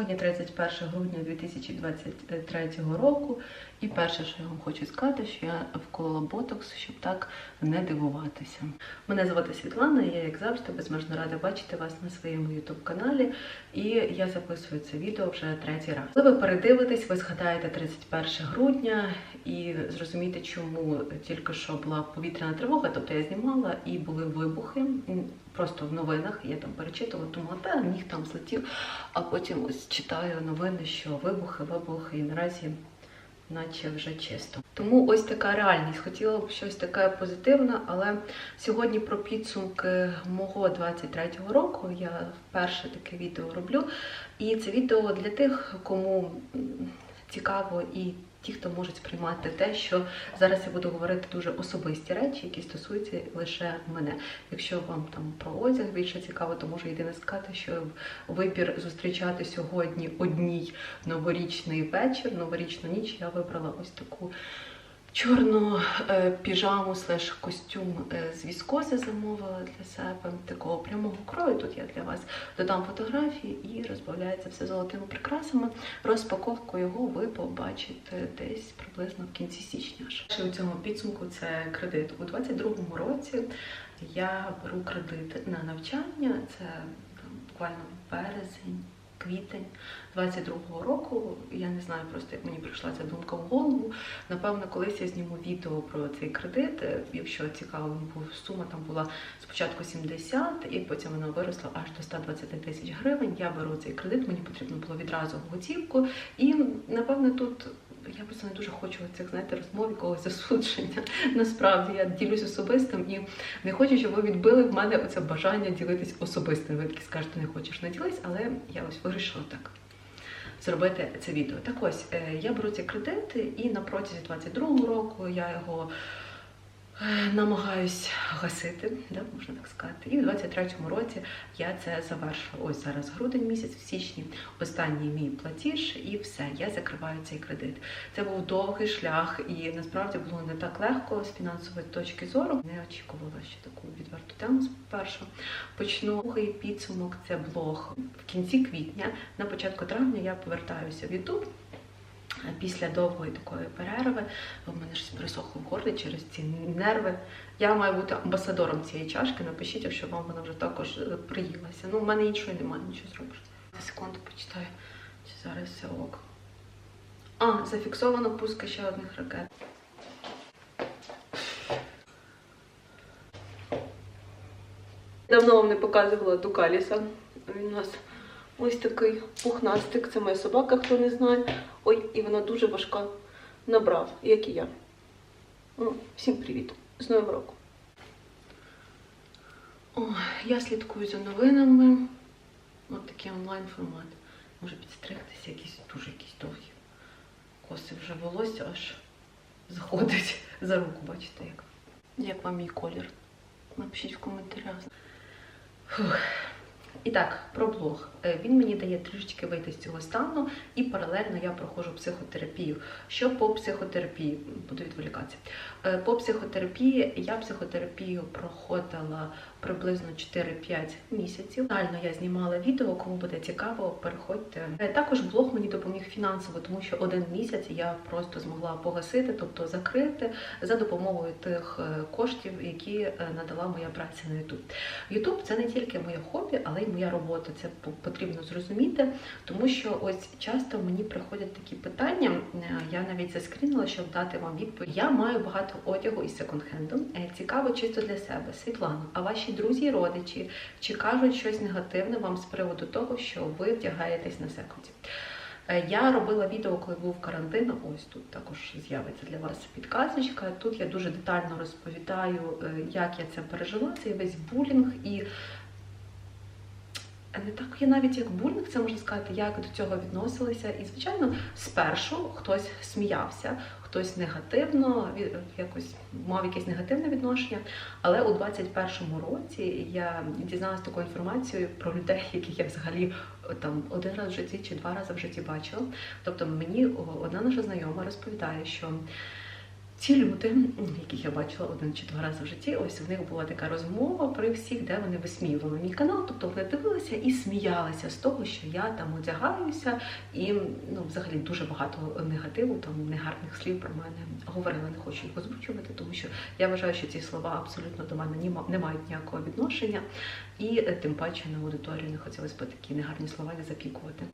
Сьогодні 31 грудня 2023 року, і перше, що я вам хочу сказати, що я вколола ботокс, щоб так не дивуватися. Мене звати Світлана, я, як завжди, безмежно рада бачити вас на своєму youtube каналі. І я записую це відео вже третій раз. Коли ви передивитесь, ви згадаєте 31 грудня і зрозумієте, чому тільки що була повітряна тривога, тобто я знімала і були вибухи. Просто в новинах я там перечитувала, думала, та міг там злетів, а потім ось читаю новини, що вибухи, вибухи, і наразі наче вже чисто. Тому ось така реальність. Хотіла б щось таке позитивне, але сьогодні про підсумки мого 23-го року я вперше таке відео роблю. І це відео для тих, кому цікаво і ті, хто можуть сприймати те, що зараз я буду говорити дуже особисті речі, які стосуються лише мене. Якщо вам там про одяг більше цікаво, то можу єдине сказати, що вибір зустрічати сьогодні одній новорічний вечір, новорічну ніч я вибрала ось таку. Чорну е, піжаму слеш костюм е, з віскози замовила для себе такого прямого крою. Тут я для вас додам фотографії і розбавляється все золотими прикрасами. Розпаковку його ви побачите десь приблизно в кінці січня. Ще у цьому підсумку це кредит. У 22-му році я беру кредит на навчання. Це там, буквально березень. Квітень 22-го року, я не знаю просто, як мені прийшла ця думка в голову. Напевно, колись я зніму відео про цей кредит. Е, Якщо цікаво, сума там була спочатку 70, і потім вона виросла аж до 120 тисяч гривень. Я беру цей кредит, мені потрібно було відразу готівку. І напевно тут. Я просто не дуже хочу цих знаєте розмов, якогось засудження. Насправді я ділюсь особистим і не хочу, щоб ви відбили в мене оце бажання ділитись особистим. Ви такі скажете, не хочеш не ділись, але я ось вирішила так зробити це відео. Так ось е, я беру ці кредити, і на протязі 22-го року я його намагаюсь гасити, да, можна так сказати. І в 23-му році я це завершила. Ось зараз грудень місяць, в січні останній мій платіж, і все, я закриваю цей кредит. Це був довгий шлях, і насправді було не так легко з фінансової точки зору. Не очікувала ще таку відверту тему спершу. Почну другий підсумок. Це блог в кінці квітня. На початку травня я повертаюся в Ютуб. Після довгої такої перерви в мене щось пересохло в горлі через ці нерви. Я маю бути амбасадором цієї чашки. Напишіть, якщо вам вона вже також е, приїлася. Ну, в мене іншої немає, нічого зробиш. Секунду почитаю, чи зараз все ок. А, зафіксовано пуска ще одних ракет. Давно вам не показувала Дукаліса. Він у нас ось такий пухнастик. Це моя собака, хто не знає. Ой, і вона дуже важка. Набрав, як і я. Ну, всім привіт. З Новим роком. О, я слідкую за новинами. Ось такий онлайн формат. Може підстригтися, якісь дуже якісь довгі. Коси вже волосся аж заходить за руку, бачите як. Як вам мій колір? Напишіть в коментарях. Фух. І так, про блог. Е, Він мені дає трішечки вийти з цього стану, і паралельно я проходжу психотерапію. Що по психотерапії? Буду відволікатися. Е, По психотерапії я психотерапію проходила приблизно 4-5 місяців. Реально я знімала відео, кому буде цікаво, переходьте. Е, Також блог мені допоміг фінансово, тому що один місяць я просто змогла погасити, тобто закрити за допомогою тих коштів, які надала моя праця на YouTube. YouTube – це не тільки моє хобі, але й моя робота. Це потрібно зрозуміти, тому що ось часто мені приходять такі питання. е, Я навіть заскрінила, щоб дати вам відповідь. Я маю багато одягу із секонд-хенду. Е, Цікаво чисто для себе. Світлана, а ваші друзі і родичі чи кажуть щось негативне вам з приводу того, що ви вдягаєтесь на секонді? Е, Я робила відео, коли був карантин. Ось тут також з'явиться для вас підказочка. Тут я дуже детально розповідаю, як я це пережила, цей весь булінг і. Не так я навіть як булінг, це можна сказати, як до цього відносилися. І, звичайно, спершу хтось сміявся, хтось негативно, якось мав якесь негативне відношення. Але у 21-му році я дізналася таку інформацію про людей, яких я взагалі е, там один раз в житті чи два рази в житті бачила. Тобто мені одна наша знайома розповідає, що Ці люди, яких я бачила один чи два рази в житті, ось в них була така розмова при всіх, де вони висміювали мій канал. Тобто вони дивилися і сміялися з того, що я там одягаюся, і ну, взагалі дуже багато негативу, там негарних слів про мене говорила. Не хочу їх озвучувати, тому що я вважаю, що ці слова абсолютно до мене не мають ніякого відношення, і е, тим паче на аудиторію не хотілося б такі негарні слова не запікувати.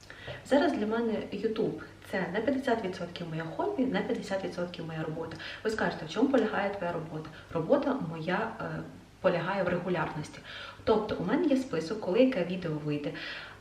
Зараз для мене YouTube це на 50% моє хобі, на 50% моя робота. Ви скажете, в чому полягає твоя робота? Робота моя е, полягає в регулярності. Тобто, у мене є список, коли яке відео вийде,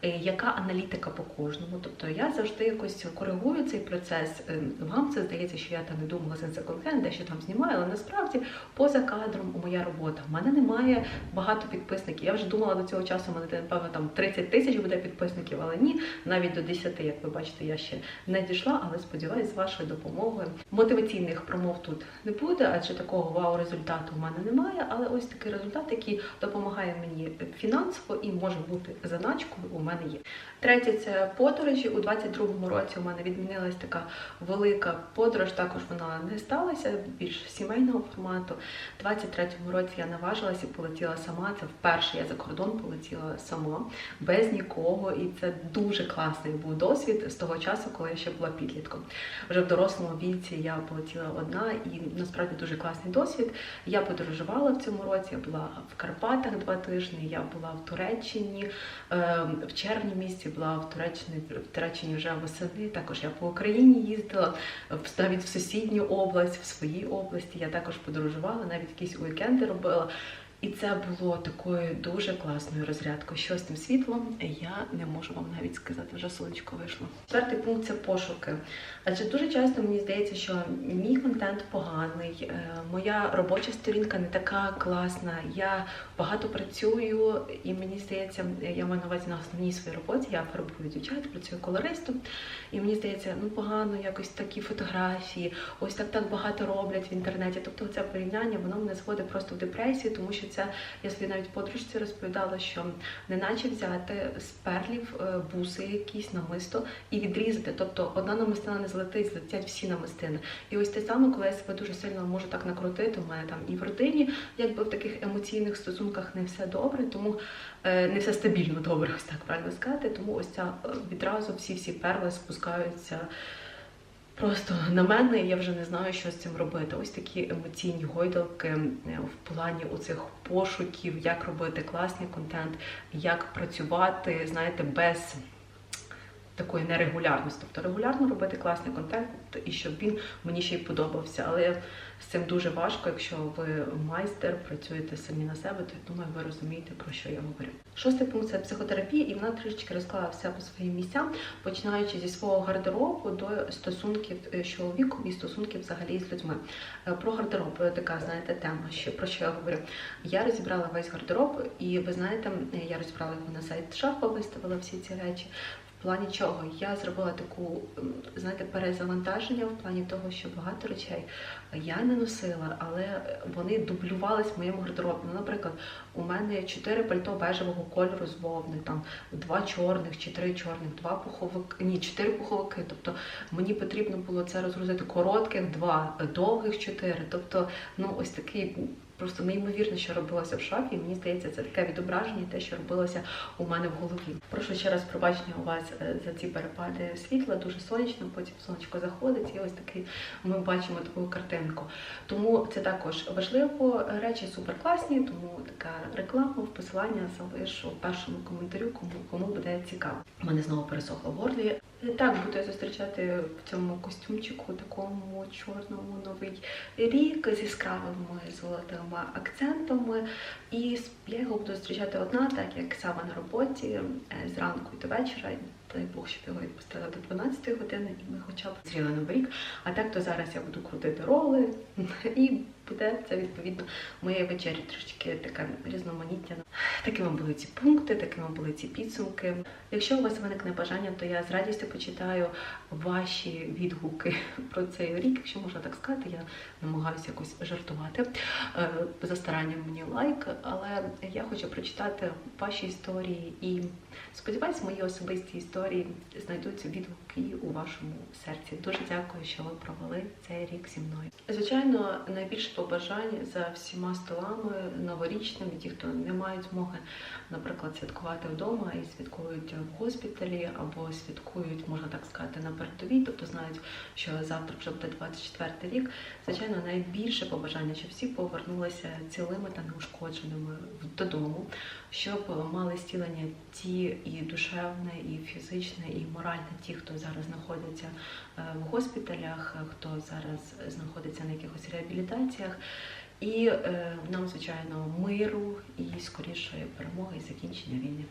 яка аналітика по кожному. Тобто я завжди якось коригую цей процес. Е, Вам це здається, що я там іду в магазин секонд-хенд, дещо там знімаю, але насправді поза кадром моя робота. У мене немає багато підписників. Я вже думала до цього часу, у мене напевно там 30 тисяч буде підписників, але ні, навіть до 10, як ви бачите, я ще не дійшла, але сподіваюся, з вашою допомогою. Мотиваційних промов тут не буде, адже такого вау результату у мене немає. Але ось такий результат, який допомагає мені фінансово і може бути заначкою, у мене є. Третє це подорожі. У 22-му році у мене відмінилась така велика подорож. Також вона не сталася більш сімейного формату. У 23-му році я наважилась і полетіла сама. Це вперше я за кордон полетіла сама, без нікого. І це дуже класний був досвід з того часу, коли я ще була підлітком. Вже в дорослому віці я полетіла одна, і насправді дуже класний досвід. Я подорожувала в цьому році. Я була в Карпатах два тижні. Я була в Туреччині е, в червні місці Була в Туреччині в Туреччині вже восени. Також я по Україні їздила навіть в сусідню область, в своїй області. Я також подорожувала, навіть якісь уікенди робила. І це було такою дуже класною розрядкою. Що з тим світлом, я не можу вам навіть сказати, вже сонечко вийшло. Четвертий пункт це пошуки. Адже дуже часто мені здається, що мій контент поганий, е, моя робоча сторінка не така класна. Я багато працюю, і мені здається, я маю на увазі на основній своїй роботі. Я фарбую дівчат, працюю колористом. І мені здається, ну погано якось такі фотографії, ось так так багато роблять в інтернеті. Тобто це порівняння воно мене зводить просто в депресію, тому що я собі навіть подружці розповідала, що неначе взяти з перлів е, буси якісь намисто і відрізати. Тобто одна намистина не злетить, злетять всі намистини. І ось те саме, коли я себе дуже сильно можу так накрутити, у мене там і в родині, якби в таких емоційних стосунках не все добре, тому е, не все стабільно добре, ось так правильно сказати. Тому ось ця е, відразу всі-всі перли спускаються. Просто на мене я вже не знаю, що з цим робити. Ось такі емоційні гойдалки в плані оцих пошуків, як робити класний контент, як працювати, знаєте, без такої нерегулярності. Тобто регулярно робити класний контент і щоб він мені ще й подобався. Але з цим дуже важко, якщо ви майстер, працюєте самі на себе, то я думаю, ви розумієте, про що я говорю. Шостий пункт це психотерапія, і вона трішечки розклала все по своїм місцям, починаючи зі свого гардеробу до стосунків е, з чоловіком і стосунків взагалі з людьми. Е, Про гардероб е, така, знаєте, тема, що про що я говорю. Я розібрала весь гардероб, і ви знаєте, е, я розібрала його на сайт шафа, виставила всі ці речі. Плані чого я зробила таку, знаєте, перезавантаження в плані того, що багато речей я не носила, але вони дублювались в моєму гардеробі. Ну, наприклад, у мене чотири пальто бежевого кольору з вовни, там два чорних чи три чорних, два пуховики, ні, чотири пуховики. Тобто мені потрібно було це розгрузити коротких, два довгих чотири. Тобто, ну ось такий. Просто неймовірно, що робилося в шафі. Мені здається, це таке відображення, те, що робилося у мене в голові. Прошу ще раз пробачення у вас е, за ці перепади світла. Дуже сонячно, потім сонечко заходить, і ось такий ми бачимо таку картинку. Тому це також важливо. Речі супер класні, тому така реклама в посилання залишу в першому коментарю, кому кому буде цікаво. У мене знову пересохло в горлі. Так, буду зустрічати в цьому костюмчику, такому чорному новий рік з яскравими золотими акцентами. І я його буду зустрічати одна, так як саме на роботі е, зранку і до вечора. Дай Бог, щоб його відпустила до 12 години, і ми хоча б зріли новий рік. А так то зараз я буду крутити роли, і буде це відповідно моєї вечері трошечки таке різноманіття. Такими були ці пункти, такими були ці підсумки. Якщо у вас виникне бажання, то я з радістю почитаю ваші відгуки про цей рік, якщо можна так сказати. Я намагаюся якось жартувати. Е, За старанням мені лайк, але я хочу прочитати ваші історії і сподіваюсь, мої особисті історії. Історії, знайдуться відгуки у вашому серці. Дуже дякую, що ви провели цей рік зі мною. Звичайно, найбільше побажань за всіма столами новорічними, ті, хто не мають змоги, наприклад, святкувати вдома і святкують в госпіталі або святкують, можна так сказати, на передовій, тобто знають, що завтра вже буде 24 рік. Звичайно, найбільше побажання, щоб всі повернулися цілими та неушкодженими додому, щоб мали зцілення ті і душевне, і фізичне, і моральне, ті, хто зараз знаходяться е, в госпіталях, хто зараз знаходиться на якихось реабілітаціях. І е, нам, звичайно, миру і скорішої перемоги і закінчення війни.